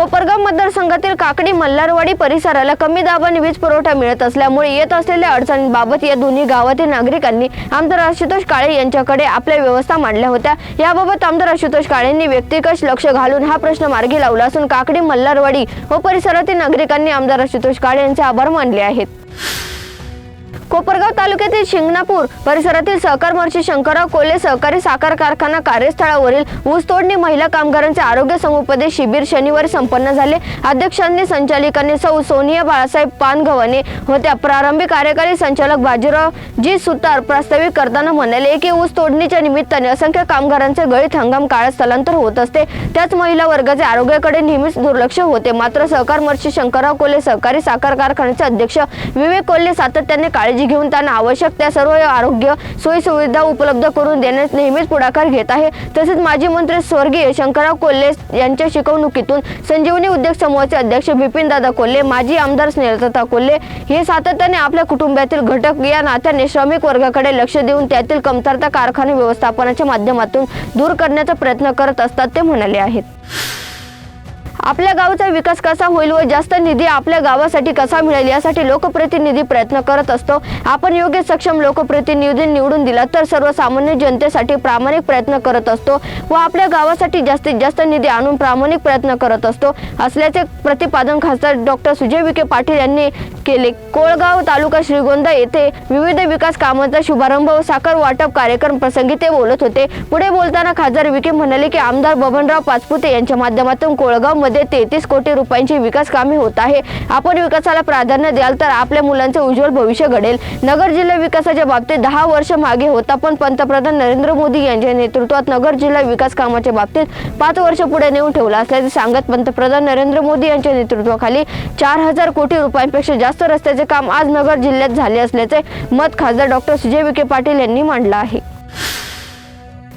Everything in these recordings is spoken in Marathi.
कोपरगाव मतदारसंघातील काकडी मल्हारवाडी परिसराला कमी दाबाने वीज पुरवठा मिळत असल्यामुळे येत असलेल्या अडचणींबाबत या दोन्ही गावातील नागरिकांनी आमदार आशुतोष काळे यांच्याकडे आपल्या व्यवस्था मांडल्या होत्या. याबाबत आमदार आशुतोष काळेंनी व्यक्तिगत लक्ष घालून हा प्रश्न मार्गी लावला असून काकडी मल्हारवाडी व परिसरातील नागरिकांनी आमदार आशुतोष काळे यांचे आभार मानले आहेत. कोपरगाव तालुक्यातील शिंगणापूर परिसरातील सहकार महर्षी शंकरराव कोल्हे सहकारी साखर कारखाना कार्यस्थळावरील ऊस तोडणी महिला कामगारांचे आरोग्य समुपदेश शिबिर शनिवारी संपन्न झाले. अध्यक्षांनी संचालिकांनी सौ सोनिया बाळासाहेब पानगव्हाणे होत्या. प्रारंभी कार्यकारी संचालक बाजीराव जी सुतार प्रास्ताविक करताना म्हणाले की ऊस तोडणीच्या निमित्ताने असंख्य कामगारांचे गळीत हंगाम काळात स्थलांतर होत असते. त्याच महिला वर्गाचे आरोग्याकडे नेहमीच दुर्लक्ष होते. मात्र सहकार महर्षी शंकरराव कोल्हे सहकारी साखर कारखान्याचे अध्यक्ष विवेक कोल्हे सातत्याने काळजी घेऊन त्यांना आवश्यक त्या सर्व आरोग्य सोयीसुविधा उपलब्ध करून देण्यास नेहमीच पुढाकार घेत आहे. तसेच माजी मंत्री स्वर्गीय शंकरराव कोल्हे यांच्या शिकवणुकीतून संजीवनी उद्योग समूहाचे अध्यक्ष बिपिनदादा कोल्हे माजी आमदार स्नेहलता कोल्हे हे सातत्याने आपल्या कुटुंबातील घटक या नात्याने श्रमिक वर्गाकडे लक्ष देऊन त्यातील कमतरता कारखाने व्यवस्थापनाच्या माध्यमातून दूर करण्याचा प्रयत्न करत असतात ते म्हणाले आहेत. आपल्या गावाचा विकास कसा होईल व जास्त निधी आपल्या गावासाठी कसा मिळेल यासाठी लोकप्रतिनिधी प्रयत्न करत असतो. आपण योग्य सक्षम लोकप्रतिनिधी निवडून दिला तर सर्वसामान्य जनतेसाठी प्रामाणिक प्रयत्न करत असतो व आपल्या गावासाठी जास्तीत जास्त निधी आणून प्रामाणिक प्रयत्न करत असतो. असल्याचे प्रतिपादन खासदार डॉक्टर सुजय विखे पाटील यांनी केले. कोळगाव तालुका श्रीगोंदा येथे विविध विकास कामांचा शुभारंभ व साखर वाटप कार्यक्रम प्रसंगी ते बोलत होते. पुढे बोलताना खासदार विखे म्हणाले की आमदार बबनराव पाचपुते यांच्या माध्यमातून कोळगाव मध्ये तेहतीस कोटी रुपयांची विकास कामे होत आहे. आपण विकासाला प्राधान्य द्याल तर आपल्या मुलांचे उज्ज्वल भविष्य घडेल. नगर जिल्हा विकासाच्या बाबतीत दहा वर्ष मागे होता पण पंतप्रधान नरेंद्र मोदी यांच्या नेतृत्वात नगर जिल्हा विकास कामाच्या बाबतीत पाच वर्ष पुढे नेऊन ठेवला असल्याचे सांगत पंतप्रधान नरेंद्र मोदी यांच्या नेतृत्वाखाली चार हजार कोटी रुपयांपेक्षा जास्त रस्त्याचे काम आज नगर जिल्ह्यात झाले असल्याचे मत खासदार डॉक्टर सुजय विखे पाटील यांनी मांडलं आहे.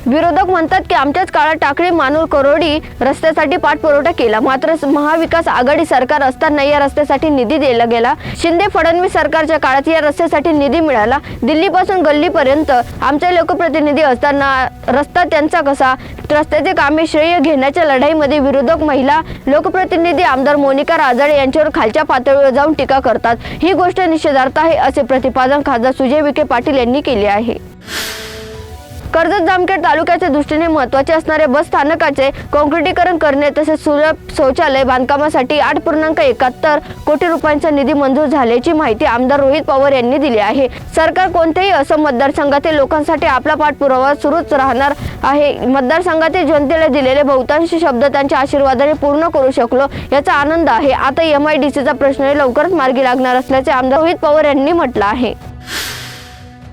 विरोधक म्हणतात की आमच्याच काळात टाकळी मानूर करोडी रस्त्यासाठी पाठपुरवठा केला. मात्र महाविकास आघाडी सरकार असताना या रस्त्यासाठी निधी दिला गेला. शिंदे फडणवीस सरकारच्या काळात या रस्त्यासाठी निधी मिळाला. दिल्लीपासून गल्लीपर्यंत आमचे लोकप्रतिनिधी असताना रस्ता त्यांचा कसा? रस्त्याचे कामे श्रेय घेण्याच्या लढाईमध्ये विरोधक महिला लोकप्रतिनिधी आमदार मोनिका राजाळे यांच्यावर खालच्या पातळीवर जाऊन टीका करतात. ही गोष्ट निषेधार्थ आहे असे प्रतिपादन खासदार सुजय विखे पाटील यांनी केले आहे. कर्जत जामखेड तालुक्याच्या दृष्टीने महत्त्वाचे असणाऱ्या बस स्थानकाचे काँक्रिटीकरण करणे तसेच सुलभ शौचालय बांधकामासाठी आठ पूर्णांक एकाहत्तर कोटी रुपयांचा निधी मंजूर झाल्याची माहिती आमदार रोहित पवार यांनी दिली आहे. सरकार कोणत्याही असम मतदारसंघातील लोकांसाठी आपला पाठपुरावा सुरूच राहणार आहे. मतदारसंघातील जनतेला दिलेले बहुतांश शब्द त्यांच्या आशीर्वादाने पूर्ण करू शकलो याचा आनंद आहे. आता एम आय डी सीचा प्रश्न लवकरच मार्गी लागणार असल्याचे आमदार रोहित पवार यांनी म्हटलं आहे.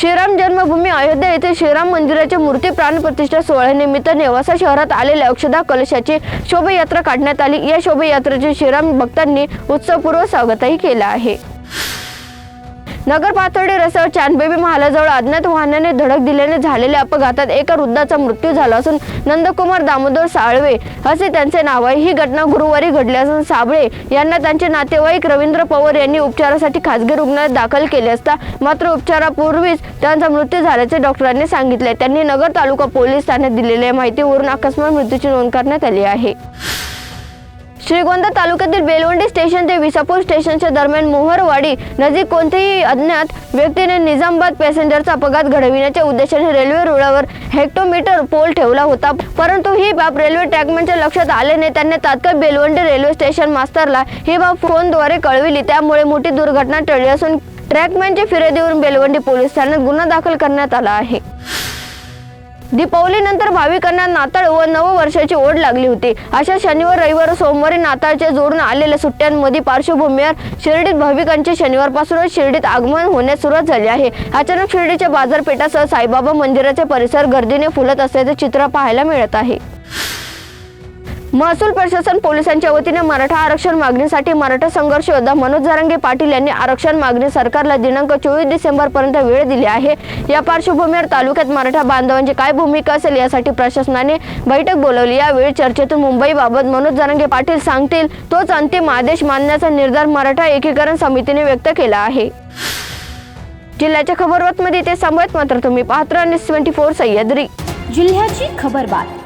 श्रीराम जन्मभूमी अयोध्या येथे श्रीराम मंदिराच्या मूर्ती प्राणप्रतिष्ठा सोहळ्यानिमित्त नेवासा शहरात आलेल्या अक्षदा कलशाची शोभायात्रा काढण्यात आली. या शोभायात्रेचे श्रीराम भक्तांनी उत्सवपूर्व स्वागतही केलं आहे. नगर पाथर्डी रस्त्यावर चांदबेबी महालाजवळ अज्ञात वाहनाने धडक दिल्याने झालेल्या अपघातात एका वृद्धाचा मृत्यू झाला असून नंदकुमार दामोदर साळवे असे त्यांचे नाव आहे. ही घटना गुरुवारी घडली असून साबळे यांना त्यांचे नातेवाईक रवींद्र पवार यांनी उपचारासाठी खासगी रुग्णालयात दाखल केले असता मात्र उपचारापूर्वीच त्यांचा मृत्यू झाल्याचे डॉक्टरांनी सांगितले. त्यांनी नगर तालुका पोलीस ठाण्यात दिलेल्या माहितीवरून अकस्मात मृत्यूची नोंद करण्यात आली आहे. श्रीगोंदा तालुक्यातील बेलवंडी स्टेशन ते विसापूर स्टेशनच्या दरम्यान मोहरवाडी नजीक कोणत्याही अज्ञात व्यक्तीने निजामबाद पॅसेंजरचा अपघात घडविण्याच्या उद्देशाने रेल्वे रुळावर हेक्टोमीटर पोल ठेवला होता. परंतु ही बाब रेल्वे ट्रॅकमॅनच्या लक्षात आल्याने त्यांनी तात्काळ बेलवंडी रेल्वे स्टेशन मास्तरला ही बाब फोनद्वारे कळविली. त्यामुळे मोठी दुर्घटना टळली असून ट्रॅकमॅनच्या फिर्यादीवरून बेलवंडी पोलीस ठाण्यात गुन्हा दाखल करण्यात आला आहे. दीपावलीनंतर भाविकांना नाताळ व नववर्षाची ओढ लागली होती. अशा शनिवार रविवार सोमवारी नाताळच्या जोडून आलेल्या सुट्ट्यांमध्ये पार्श्वभूमीवर शिर्डीत भाविकांचे शनिवारपासूनच शिर्डीत आगमन होण्यास सुरुवात झाली आहे. अचानक शिर्डीच्या बाजारपेठासह साईबाबा मंदिराचे परिसर गर्दीने फुलत असल्याचे चित्र पाहायला मिळत आहे. महसूल प्रशासन पोलिसांच्या वतीने मराठा आरक्षण मागणीसाठी मराठा संघर्ष योद्धा मनोज जारंगे पाटील यांनी आरक्षण मागणी सरकारला दिनांक चोवीस डिसेंबर पर्यंत वेळ दिली आहे. या पार्श्वभूमीवर तालुक्यात मराठा बांधवांची काय भूमिका असेल यासाठी प्रशासनाने बैठक बोलवली. यावेळी चर्चेतून मुंबईबाबत मनोज जारंगे पाटील सांगतील. तोच अंतिम आदेश मानण्याचा निर्धार मराठा एकीकरण समितीने व्यक्त केला आहे. जिल्ह्याच्या खबरबातमध्ये ते सांगत मात्र तुम्ही पात्र आणि ट्वेंटी फोर सह्याद्री. जिल्ह्याची खबरबात